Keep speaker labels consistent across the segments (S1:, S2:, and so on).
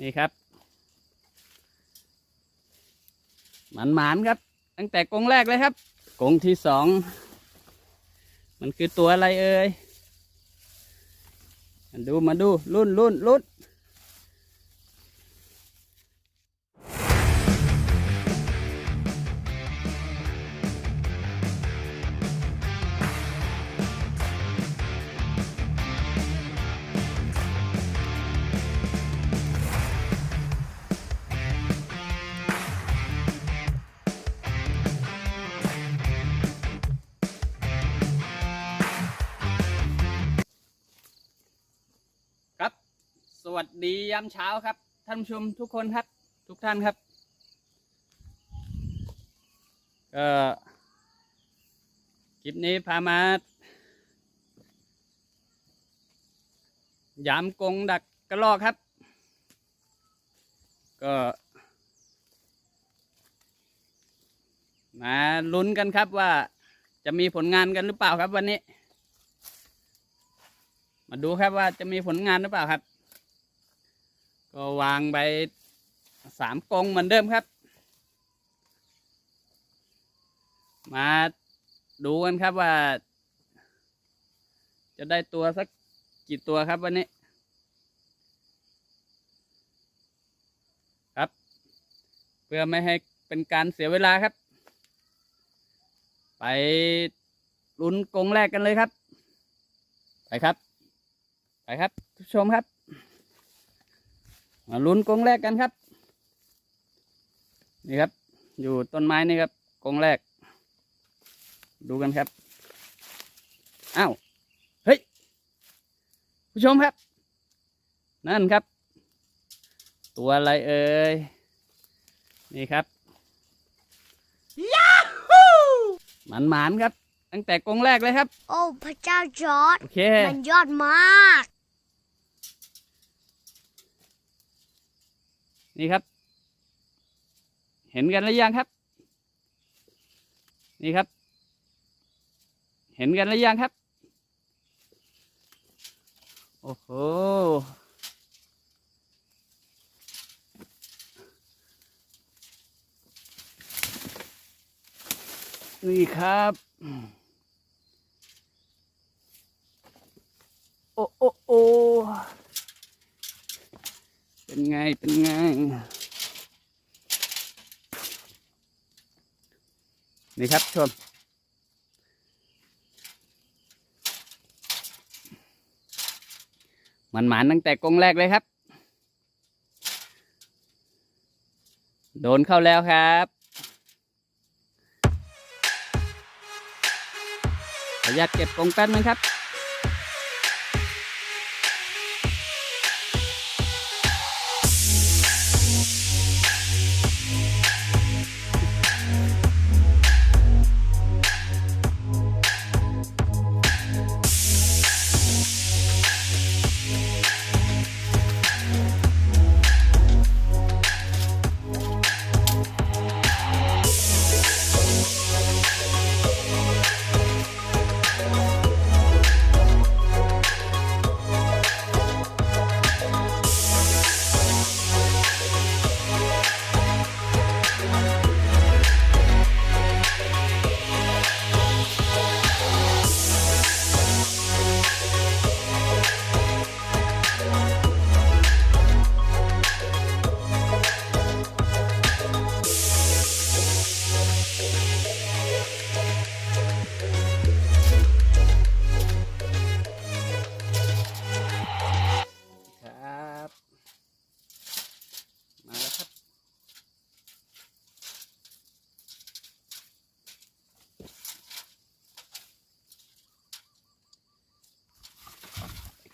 S1: นี่ครับ หมันหมานๆครับ ตั้งแต่กงแรกเลยครับ กงที่สอง มันคือตัวอะไรเอ่ยมาดูมาดูรุ่นรุ่นรุ่น วัสดียามเช้าครับ ท่านผู้ชมทุกคนครับ ทุกท่านครับก็คลิปนี้พามายามกงดักกระรอกครับ ก็มาลุ้นกันครับว่าจะมีผลงานกันหรือเปล่าครับวันนี้ มาดูครับว่าจะมีผลงานหรือเปล่าครับ ก็วางไปสามกงเหมือนเดิมครับ มาดูกันครับว่า จะได้ตัวสักกี่ตัวครับวันนี้ ครับ เพื่อไม่ให้เป็นการเสียเวลาครับ ไปลุ้นกงแรกกันเลยครับ ไปครับ ไปครับทุกชมครับ มาลุ้นกรงแรกกันครับ นี่ครับ อยู่ต้นไม้นี่ครับกรงแรก ดูกันครับอ้าวเฮ้ยผู้ชมครับ นั่นครับ ตัวอะไรเอ่ยนี่ครับหมันหมานๆครับ ตั้งแต่กรงแรกเลยครับ
S2: โอ้พระเจ้าจอร์ด
S1: โอเค
S2: มันยอดมาก
S1: นี่ครับ เห็นกันหรือยังครับ นี่ครับ เห็นกันหรือยังครับ โอ้โห นี่ครับโอ้โอ้โอ้ ไง เป็นไง นี่ครับชม มันหมานตั้งแต่กงแรกเลยครับ โดนเข้าแล้วครับขออนุญาตเก็บกงแป๊บนึงครับ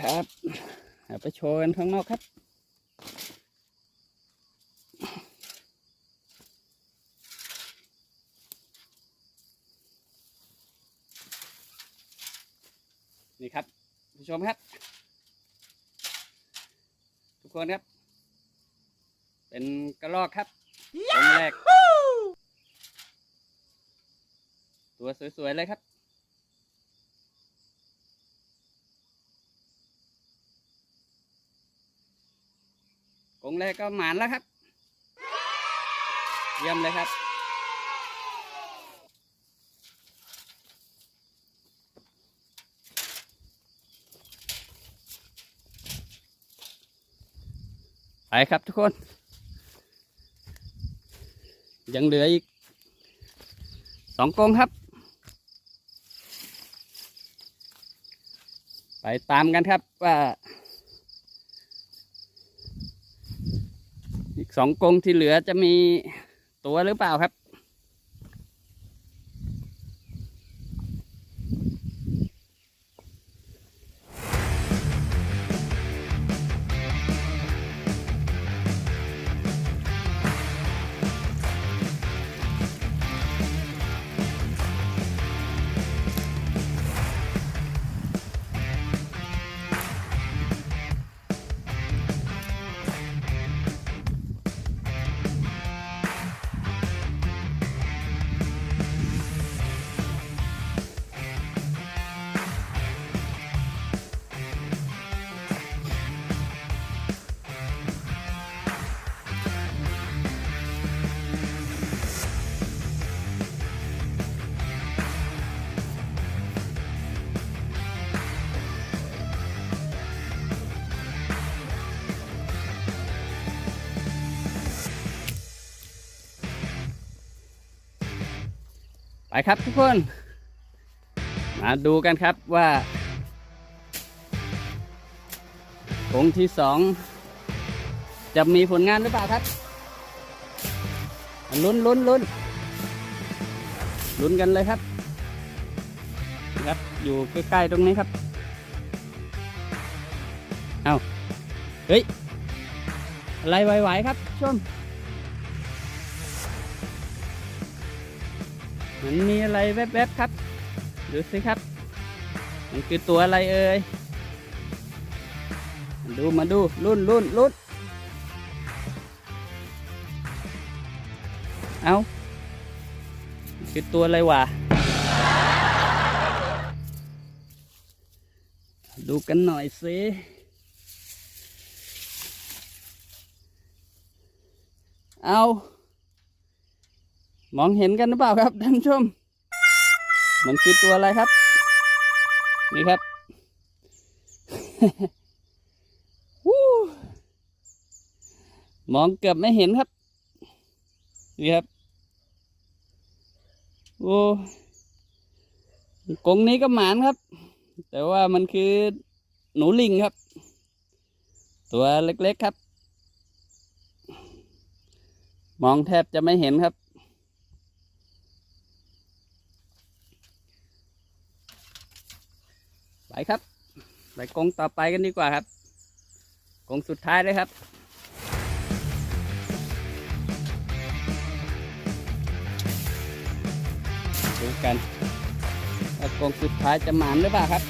S1: ครับเอาไปโชว์กันข้างนอกครับ นี่ครับผู้ชมครับ ทุกคนครับ เป็นกระรอกครับตรงแรก ตัวสวยๆเลยครับ กกรงแรกก็หมานแล้วครับ เยี่ยมเลยครับ ไปครับทุกคน ยังเหลืออีกสองกงครับ ไปตามกันครับว่า อีก สองกงที่เหลือจะมีตัวหรือเปล่าครับ ครับทุกคน มาดูกันครับว่ากรงที่สองจะมีผลงานหรือเปล่าครับ ลุ้นลุ้นลุ้นลุ้นกันเลยครับ ครับอยู่ใกล้ๆตรงนี้ครับ เอาเฮ้ย อะไรไหวๆครับชม มันมีอะไรแวบๆครับ ดูสิครับ มันคือตัวอะไรเอ่ยมาดูมาดูรุ่นรุ่นรุ่นเอาคือตัวอะไรวะ ดูกันหน่อยสิเอา มองเห็นกันหรือเปล่าครับท่านผู้ชม มันคือตัวอะไรครับ นี่ครับวู้มองเกือบไม่เห็นครับ นี่ครับ โอ้กงนี้ก็หมานครับ แต่ว่ามันคือหนูลิงครับ ตัวเล็กๆครับ มองแทบจะไม่เห็นครับ ไป ครับ ไปกรงต่อไปกันดีกว่าครับกรงสุดท้ายเลยครับดูกันว่ากรงสุดท้ายจะหมานหรือเปล่าครับ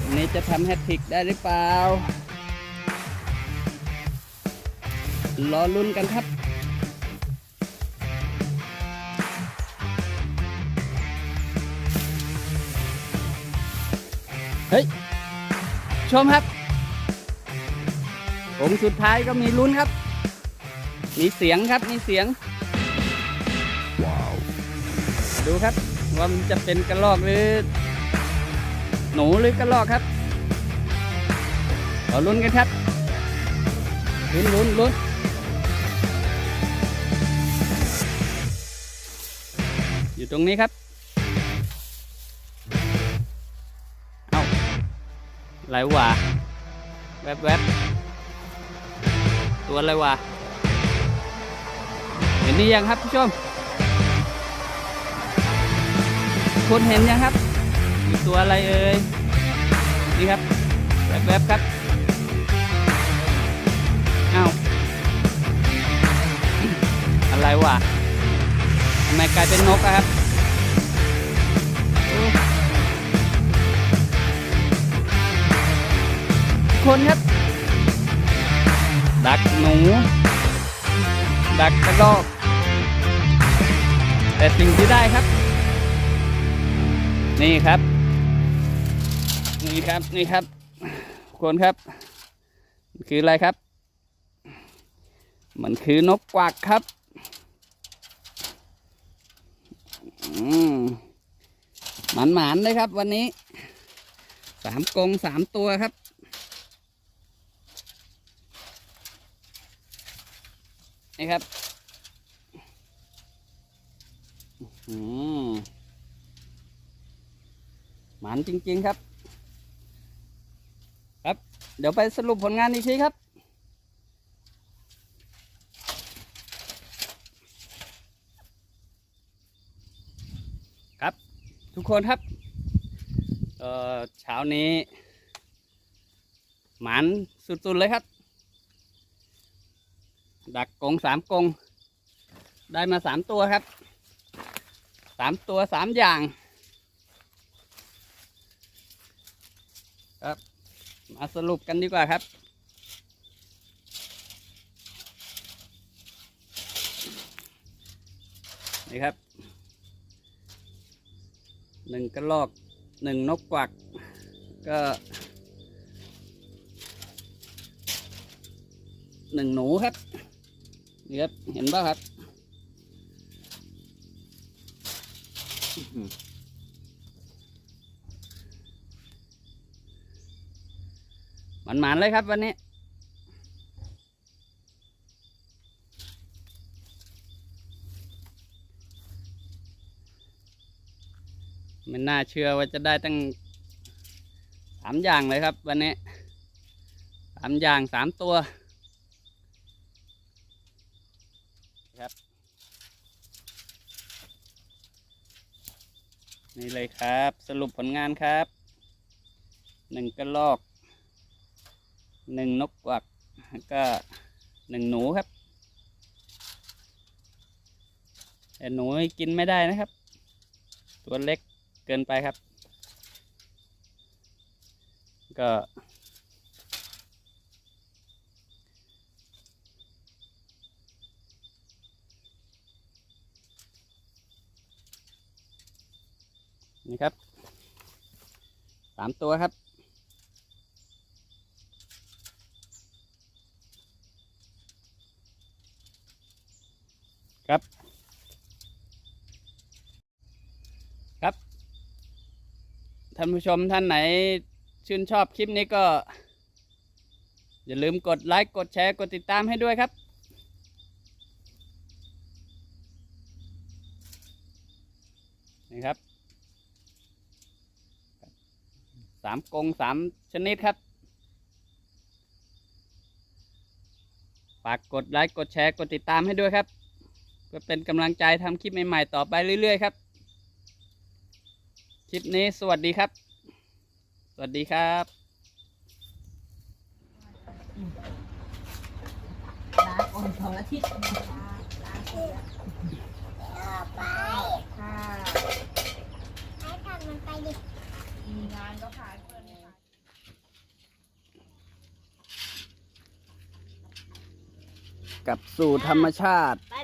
S1: วันนี้จะทำแฮตทริกได้หรือเปล่ารอลุ้นกันครับ เฮ้ย ชมครับผมสุดท้ายก็มีลุ้นครับ มีเสียงครับ มีเสียง ดูครับ ว่ามันจะเป็นกระรอกหรือ หนูหรือกระรอกครับขอลุ้นกันครับ ลุ้นลุ้นลุ้นอยู่ตรงนี้ครับ อะไรวะ แวบแวบตัวอะไรวะ เห็นนี่ยังครับผู้ชมคุณเห็นยังครับมีตัวอะไรเอ่ย นี่ครับ แวบแวบครับ อ้าว อะไรวะทำไมกลายเป็นนกครับ คนครับ ดักหนู ดักกระรอก แต่สิ่งที่ได้ครับ นี่ครับ นี่ครับ นี่ครับ คนครับ คืออะไรครับ มันคือนกกวักครับอืมหมันหมานๆเลยครับ วันนี้สามกงสามตัวครับ นี่ครับอืมหมันจริงๆครับ ครับ เดี๋ยวไปสรุปผลงานอีกทีครับครับทุกคนครับเอ่อเช้านี้ หมันสุดๆเลยครับ ดักกงสามกง ได้มาสามตัวครับสามตัวสามอย่าง ครับ มาสรุปกันดีกว่าครับ นี่ครับหนึ่งกระลอกหนึ่งนกกวัก ก็หนึ่งหนูครับ นี่ครับ เห็นป่ะครับอื้อหือมันหมานๆเลยครับวันนี้ไม่น่าเชื่อว่าจะได้ตั้งสามอย่างเลยครับ วันนี้สามอย่างสามตัวครับ นี่เลยครับ สรุปผลงานครับหนึ่งกระลอกหนึ่งนกกวักก็หนึ่งหนูครับ แต่หนูกินไม่ได้นะครับ ตัวเล็กเกินไปครับ ก็ นี่ครับสามตัวครับ ครับ ครับ ท่านผู้ชมท่านไหนชื่นชอบคลิปนี้ก็ อย่าลืมกดไลค์ กดแชร์ กดติดตามให้ด้วยครับ นี่ครับ สามกงสามชนิดครับ ฝากกดไลค์กดแชร์กดติดตามให้ด้วยครับ เพื่อเป็นกำลังใจทำคลิปใหม่ๆต่อไปเรื่อยๆครับ คลิปนี้สวัสดีครับ สวัสดีครับ
S3: ลาออนสองอาทิตย์ค่ะ
S2: ให้ทำมันไปดิ
S3: มีงานก็ขายเพื่อนค่ะ
S1: กลับสู่ธรรมชาติ
S2: ไป